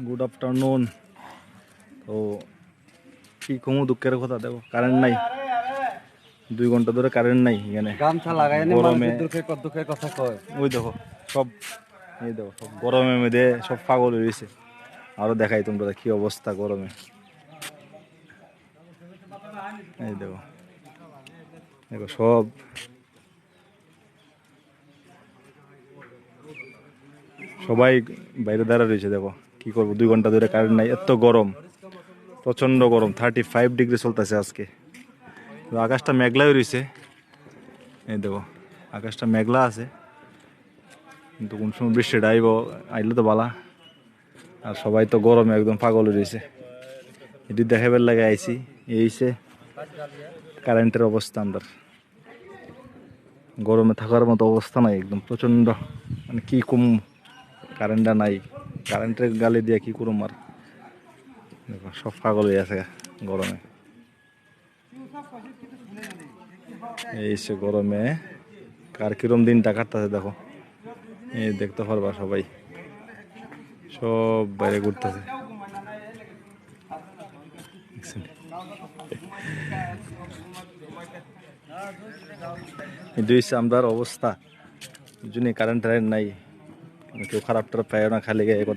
Good afternoon তো কি কমু দুঃখের কথা দেখো কারেন্ট নাই। দুই ঘণ্টা ধরে কারেন্ট নাই এখানে। গামছা লাগাই গরমে- দুঃখের কথা কয়। ওই দেখো সব এই দেখো সব গরমের মধ্যে সব পাগল হয়ে রয়েছে আরও দেখাই তোমরা কি অবস্থা গরমে। এই দেখো। দেখো সব সবাই বাইরে দাঁড়া রয়েছে, দেখো। কি করব? দুই ঘণ্টা ধরে কারেন্ট নাই, এত গরম। প্রচণ্ড গরম থার্টি ফাইভ ডিগ্রি চলতেছে আজকে। আকাশটা মেঘলাই রয়েছে। এই দেখো, আকাশটা মেঘলা আছে। কিন্তু কোন সময় বৃষ্টিটা আইব আইলে তো বালা। আর সবাই তো গরমে একদম পাগল রয়েছে। এটি দেখাবার লাগে আইছি এইছে কারেন্টের অবস্থা আমরা গরমে থাকার মতো অবস্থা নাই, একদম প্রচণ্ড মানে কি কম কারেন্টটা নাই। কারেন্টের গালে দিয়ে কি করুম আর? দেখো, সব পাগল হয়ে আছে গরমে। এই সে গরমে, কার কিরম দিনটা কাটতেছে দেখো। এই দেখতে পারবা সবাই। সব বাইরে ঘুরতেছে। হচ্ছে আমরার অবস্থা। এই জন্যই কারেন্ট টারেন্ট নাই। কেউ খারাপ টারাপ পায় না খালি গায়ে